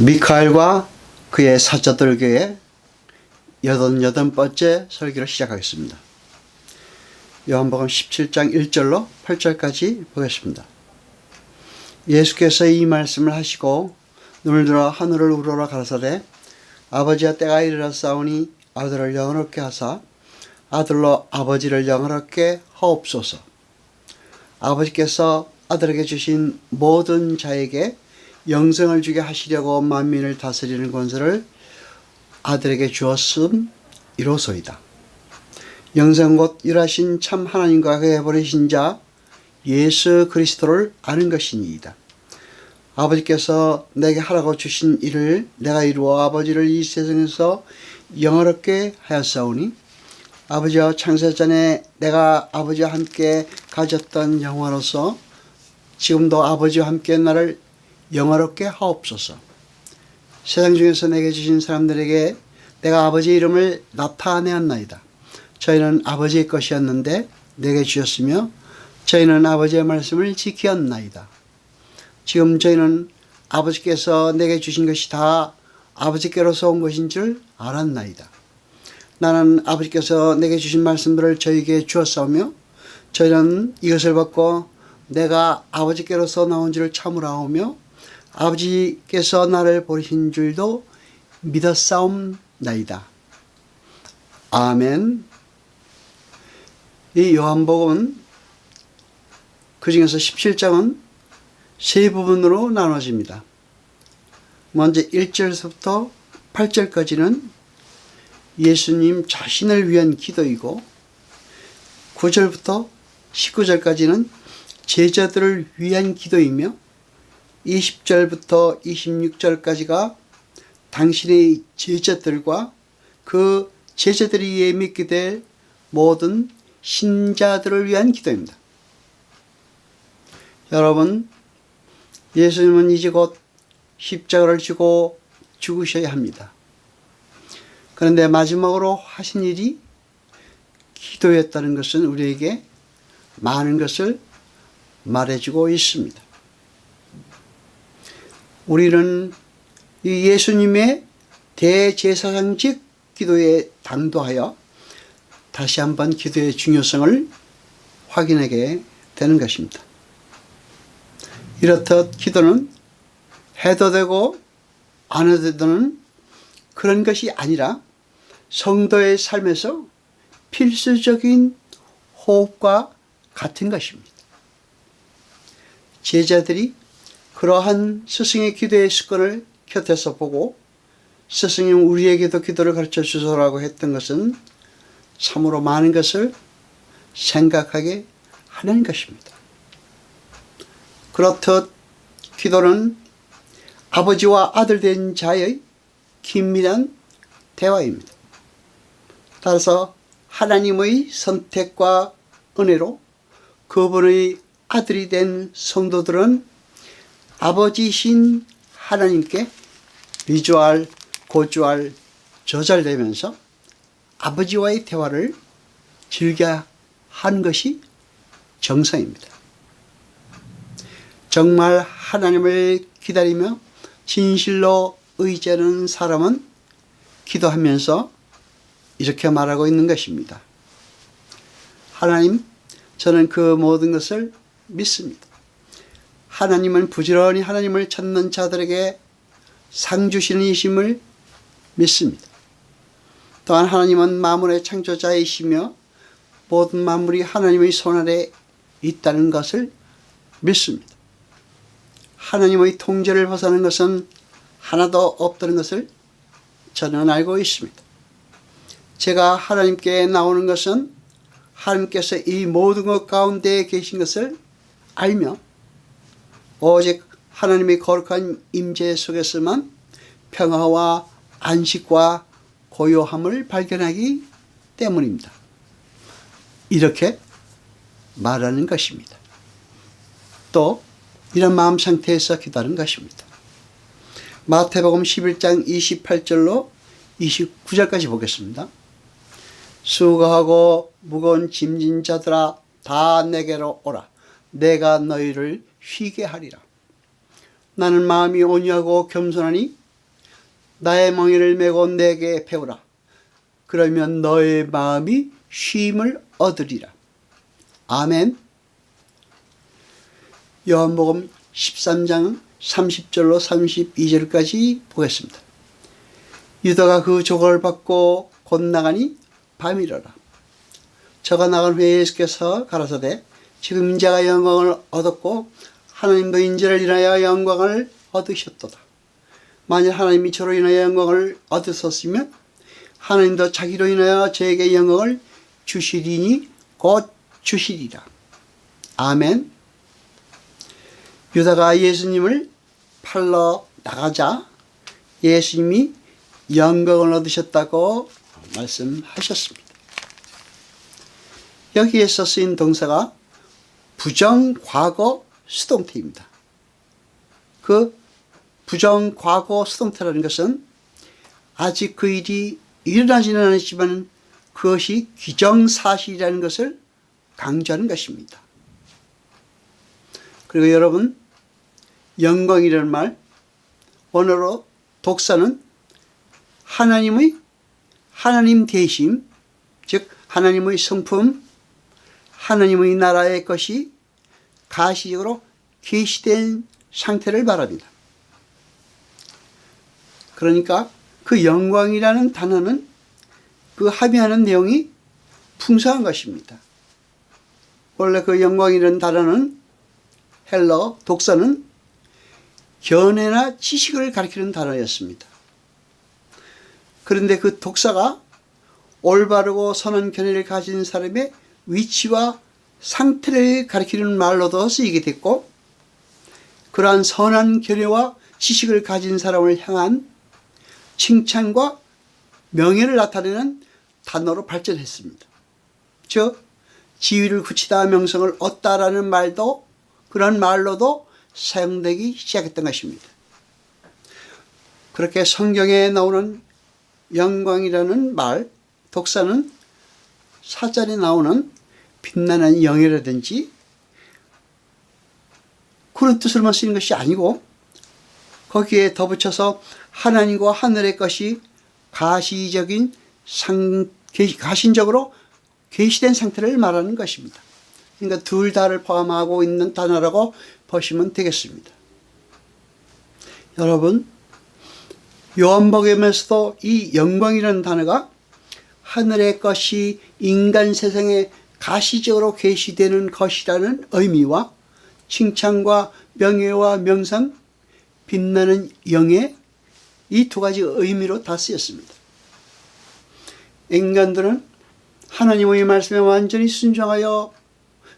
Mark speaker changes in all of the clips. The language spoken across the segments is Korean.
Speaker 1: 미카엘과 그의 사자들 교회 여덟 번째 설교를 시작하겠습니다. 요한복음 17장 1절로 8절까지 보겠습니다. 예수께서 이 말씀을 하시고 눈을 들어 하늘을 우러러 가라사대 아버지와 때가 이르렀사오니 아들을 영원롭게 하사 아들로 아버지를 영원롭게 하옵소서. 아버지께서 아들에게 주신 모든 자에게 영생을 주게 하시려고 만민을 다스리는 권세를 아들에게 주었음 이로소이다. 영생 곧 일하신 참 하나님과 그의 버리신 자 예수 그리스도를 아는 것이니이다. 아버지께서 내게 하라고 주신 일을 내가 이루어 아버지를 이 세상에서 영화롭게 하였사오니 아버지와 창세 전에 내가 아버지와 함께 가졌던 영화로서 지금도 아버지와 함께 나를 영화롭게 하옵소서. 세상 중에서 내게 주신 사람들에게 내가 아버지의 이름을 나타내었나이다. 저희는 아버지의 것이었는데 내게 주셨으며 저희는 아버지의 말씀을 지켰나이다. 지금 저희는 아버지께서 내게 주신 것이 다 아버지께로서 온 것인 줄 알았나이다. 나는 아버지께서 내게 주신 말씀들을 저에게 주었사오며 저희는 이것을 받고 내가 아버지께로서 나온 줄을 참으라 하며 아버지께서 나를 보내신 줄도 믿었사옵나이다. 아멘. 이 요한복음은 그 중에서 17장은 세 부분으로 나눠집니다. 먼저 1절부터 8절까지는 예수님 자신을 위한 기도이고 9절부터 19절까지는 제자들을 위한 기도이며 20절부터 26절까지가 당신의 제자들과 그 제자들이 예 믿게 될 모든 신자들을 위한 기도입니다. 여러분, 예수님은 이제 곧 십자가를 지고 죽으셔야 합니다. 그런데 마지막으로 하신 일이 기도였다는 것은 우리에게 많은 것을 말해주고 있습니다. 우리는 이 예수님의 대제사장직 기도에 당도하여 다시 한번 기도의 중요성을 확인하게 되는 것입니다. 이렇듯 기도는 해도 되고 안 해도 되는 그런 것이 아니라 성도의 삶에서 필수적인 호흡과 같은 것입니다. 제자들이 그러한 스승의 기도의 습관을 곁에서 보고 스승님 우리에게도 기도를 가르쳐 주소라고 했던 것은 참으로 많은 것을 생각하게 하는 것입니다. 그렇듯 기도는 아버지와 아들 된 자의 긴밀한 대화입니다. 따라서 하나님의 선택과 은혜로 그분의 아들이 된 성도들은 아버지신 하나님께 위조할, 고조할, 저절되면서 아버지와의 대화를 즐겨 한 것이 정상입니다. 정말 하나님을 기다리며 진실로 의지하는 사람은 기도하면서 이렇게 말하고 있는 것입니다. 하나님, 저는 그 모든 것을 믿습니다. 하나님은 부지런히 하나님을 찾는 자들에게 상 주시는 이심을 믿습니다. 또한 하나님은 만물의 창조자이시며 모든 만물이 하나님의 손 아래 있다는 것을 믿습니다. 하나님의 통제를 벗어나는 것은 하나도 없다는 것을 저는 알고 있습니다. 제가 하나님께 나오는 것은 하나님께서 이 모든 것 가운데 계신 것을 알며 오직 하나님의 거룩한 임재 속에서만 평화와 안식과 고요함을 발견하기 때문입니다. 이렇게 말하는 것입니다. 또 이런 마음 상태에서 기도하는 것입니다. 마태복음 11장 28절로 29절까지 보겠습니다. 수고하고 무거운 짐진 자들아 다 내게로 오라. 내가 너희를 쉬게 하리라. 나는 마음이 온유하고 겸손하니 나의 멍에를 메고 내게 배우라. 그러면 너의 마음이 쉼을 얻으리라. 아멘. 요한복음 13장 30절로 32절까지 보겠습니다. 유다가 그 조각을 받고 곧 나가니 밤이러라. 저가 나간 후에 예수께서 가라사대 지금 인자가 영광을 얻었고 하나님도 인자를 인하여 영광을 얻으셨도다. 만일 하나님이 저로 인하여 영광을 얻으셨으면 하나님도 자기로 인하여 저에게 영광을 주시리니 곧 주시리라. 아멘. 유다가 예수님을 팔러 나가자 예수님이 영광을 얻으셨다고 말씀하셨습니다. 여기에서 쓰인 동사가 부정 과거 수동태입니다. 그 부정 과거 수동태라는 것은 아직 그 일이 일어나지는 않았지만 그것이 기정사실이라는 것을 강조하는 것입니다. 그리고 여러분, 영광이라는 말, 원어로 독사는 하나님의 하나님 대심, 즉 하나님의 성품, 하나님의 나라의 것이 가시적으로 계시된 상태를 말합니다. 그러니까 그 영광이라는 단어는 그 합의하는 내용이 풍성한 것입니다. 원래 그 영광이라는 단어는 헬러 독사는 견해나 지식을 가리키는 단어였습니다. 그런데 그 독사가 올바르고 선한 견해를 가진 사람의 위치와 상태를 가리키는 말로도 쓰이게 됐고 그러한 선한 견해와 지식을 가진 사람을 향한 칭찬과 명예를 나타내는 단어로 발전했습니다. 즉 지위를 굳히다 명성을 얻다라는 말도 그런 말로도 사용되기 시작했던 것입니다. 그렇게 성경에 나오는 영광이라는 말, 독사는 사전에 나오는 빛나는 영예라든지 그런 뜻으로만 쓰는 것이 아니고 거기에 덧붙여서 하나님과 하늘의 것이 가시적인 상, 가신적으로 계시된 상태를 말하는 것입니다. 그러니까 둘 다를 포함하고 있는 단어라고 보시면 되겠습니다. 여러분, 요한복음에서도 이 영광이라는 단어가 하늘의 것이 인간 세상에 가시적으로 계시되는 것이라는 의미와 칭찬과 명예와 명상, 빛나는 영예 이 두 가지 의미로 다 쓰였습니다. 인간들은 하나님의 말씀에 완전히 순종하여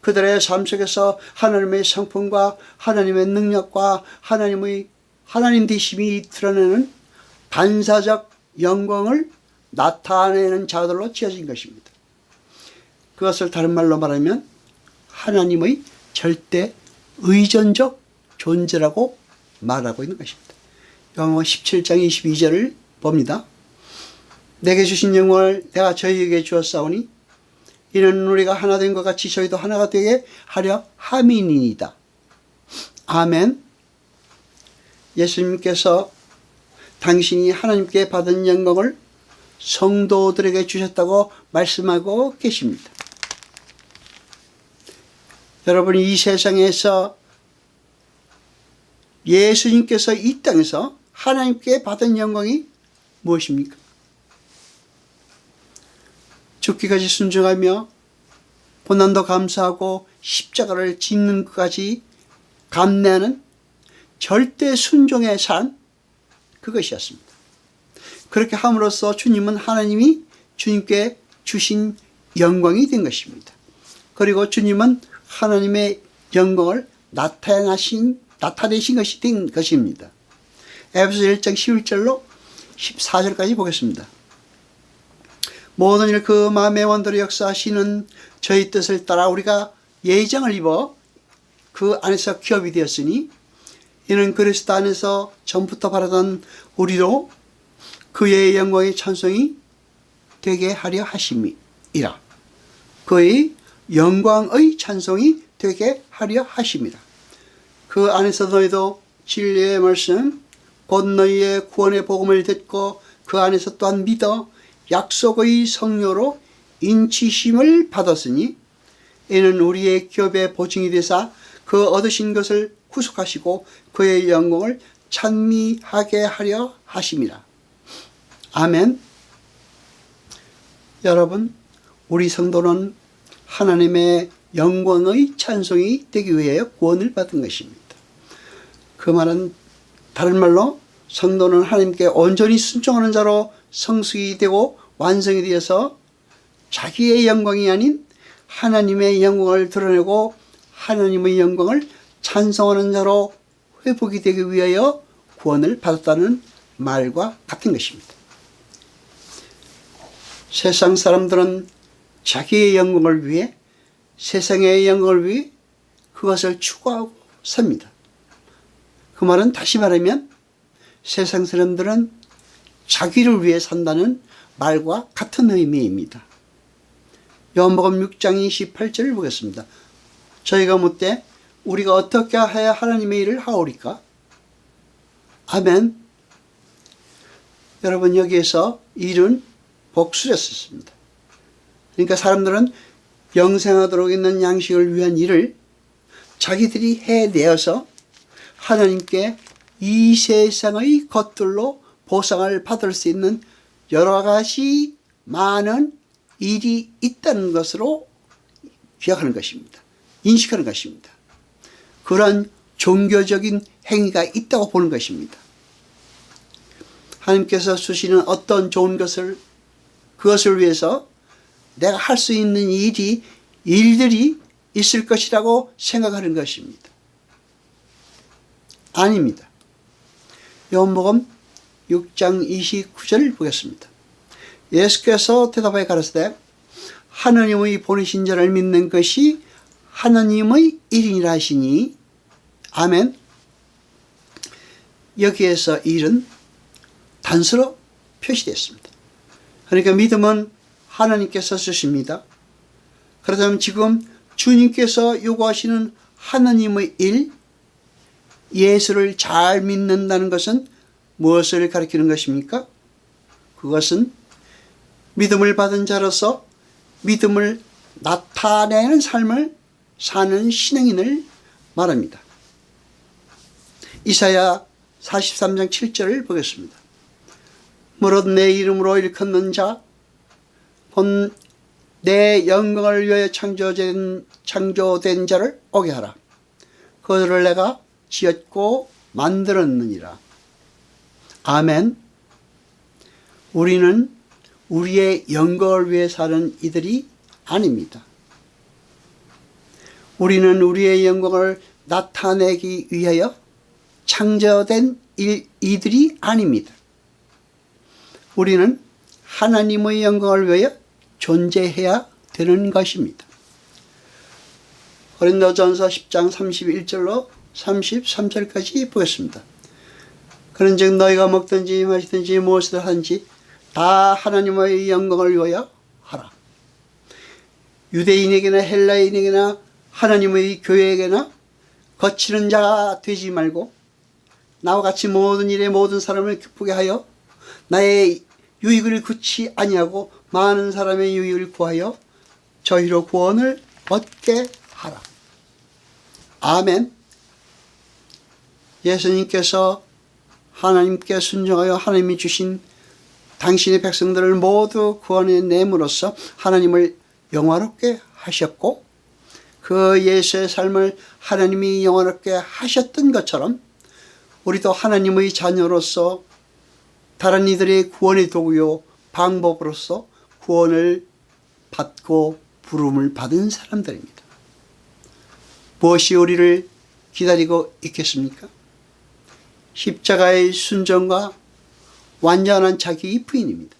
Speaker 1: 그들의 삶 속에서 하나님의 성품과 하나님의 능력과 하나님의 하나님 되심이 드러내는 반사적 영광을 나타내는 자들로 지어진 것입니다. 그것을 다른 말로 말하면 하나님의 절대 의존적 존재라고 말하고 있는 것입니다. 요한복음 17장 22절을 봅니다. 내게 주신 영광을 내가 저희에게 주었사오니 이는 우리가 하나 된 것 같이 저희도 하나가 되게 하려 함이니이다. 아멘. 예수님께서 당신이 하나님께 받은 영광을 성도들에게 주셨다고 말씀하고 계십니다. 여러분이 이 세상에서 예수님께서 이 땅에서 하나님께 받은 영광이 무엇입니까? 죽기까지 순종하며 고난도 감사하고 십자가를 짓는 것까지 감내하는 절대 순종의 삶 그것이었습니다. 그렇게 함으로써 주님은 하나님이 주님께 주신 영광이 된 것입니다. 그리고 주님은 하나님의 영광을 나타내신, 나타내신 것이 된 것입니다. 에베소 1장 11절로 14절까지 보겠습니다. 모든 일 그 마음의 원대로 역사하시는 저희 뜻을 따라 우리가 예정을 입어 그 안에서 기업이 되었으니 이는 그리스도 안에서 전부터 바라던 우리로 그의 영광의 찬송이 되게 하려 하심이라. 그의 영광의 찬송이 되게 하려 하십니다. 그 안에서 너희도 진리의 말씀, 곧 너희의 구원의 복음을 듣고 그 안에서 또한 믿어 약속의 성료로 인치심을 받았으니 이는 우리의 기업의 보증이 되사 그 얻으신 것을 구속하시고 그의 영광을 찬미하게 하려 하심이라. 아멘. 여러분, 우리 성도는 하나님의 영광의 찬송이 되기 위해 구원을 받은 것입니다. 그 말은 다른 말로 성도는 하나님께 온전히 순종하는 자로 성숙이 되고 완성이 되어서 자기의 영광이 아닌 하나님의 영광을 드러내고 하나님의 영광을 찬송하는 자로 회복이 되기 위하여 구원을 받았다는 말과 같은 것입니다. 세상 사람들은 자기의 영광을 위해 세상의 영광을 위해 그것을 추구하고 삽니다. 그 말은 다시 말하면 세상 사람들은 자기를 위해 산다는 말과 같은 의미입니다. 요한복음 6장 28절을 보겠습니다. 저희가 묻되 우리가 어떻게 해야 하나님의 일을 하오리까? 아멘. 여러분 여기에서 일은 복수를 썼습니다. 그러니까 사람들은 영생하도록 있는 양식을 위한 일을 자기들이 해내어서 하나님께 이 세상의 것들로 보상을 받을 수 있는 여러 가지 많은 일이 있다는 것으로 기억하는 것입니다. 인식하는 것입니다. 그러한 종교적인 행위가 있다고 보는 것입니다. 하나님께서 주시는 어떤 좋은 것을 그것을 위해서 내가 할 수 있는 일이 일들이 있을 것이라고 생각하는 것입니다. 아닙니다. 요한복음 6장 29절을 보겠습니다. 예수께서 대답하여 가라사대 하나님의 보내신 자를 믿는 것이 하나님의 일이라 하시니 아멘. 여기에서 일은 단서로 표시됐습니다. 그러니까 믿음은 하나님께서 주십니다. 그렇다면 지금 주님께서 요구하시는 하나님의 일, 예수를 잘 믿는다는 것은 무엇을 가리키는 것입니까? 그것은 믿음을 받은 자로서 믿음을 나타내는 삶을 사는 신앙인을 말합니다. 이사야 43장 7절을 보겠습니다. 무릇 내 이름으로 일컫는 자, 본내 영광을 위하여 창조된, 창조된 자를 오게 하라. 그들을 내가 지었고 만들었느니라. 아멘. 우리는 우리의 영광을 위해 사는 이들이 아닙니다. 우리는 우리의 영광을 나타내기 위하여 창조된 일, 이들이 아닙니다. 우리는 하나님의 영광을 위하여 존재해야 되는 것입니다. 고린도전서 10장 31절로 33절까지 보겠습니다. 그런즉 너희가 먹든지 마시든지 무엇을 하든지 다 하나님의 영광을 위하여 하라. 유대인에게나 헬라인에게나 하나님의 교회에게나 거치는 자가 되지 말고 나와 같이 모든 일에 모든 사람을 기쁘게 하여 나의 유익을 구치 아니하고 많은 사람의 유익을 구하여 저희로 구원을 얻게 하라. 아멘. 예수님께서 하나님께 순종하여 하나님이 주신 당신의 백성들을 모두 구원해 내므로써 하나님을 영화롭게 하셨고 그 예수의 삶을 하나님이 영화롭게 하셨던 것처럼 우리도 하나님의 자녀로서 다른 이들의 구원의 도구요 방법으로서 구원을 받고 부름을 받은 사람들입니다. 무엇이 우리를 기다리고 있겠습니까? 십자가의 순종과 완전한 자기 부인입니다.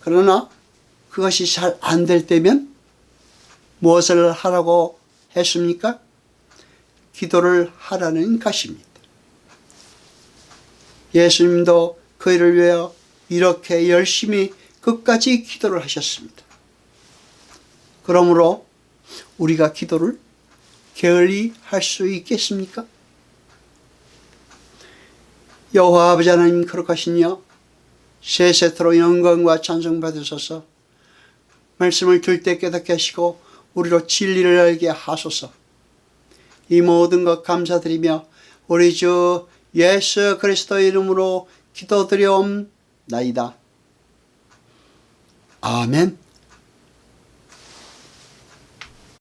Speaker 1: 그러나 그것이 잘 안 될 때면 무엇을 하라고 했습니까? 기도를 하라는 것입니다. 예수님도 그 일을 위하여 이렇게 열심히 끝까지 기도를 하셨습니다. 그러므로 우리가 기도를 게을리 할 수 있겠습니까? 여호와 아버지 하나님 거룩하시며 세세토록 영광과 찬송 받으소서 말씀을 들 때 깨닫게 하시고 우리로 진리를 알게 하소서 이 모든 것 감사드리며 우리 주 예수 그리스도의 이름으로 기도드려옵 나이다. 아멘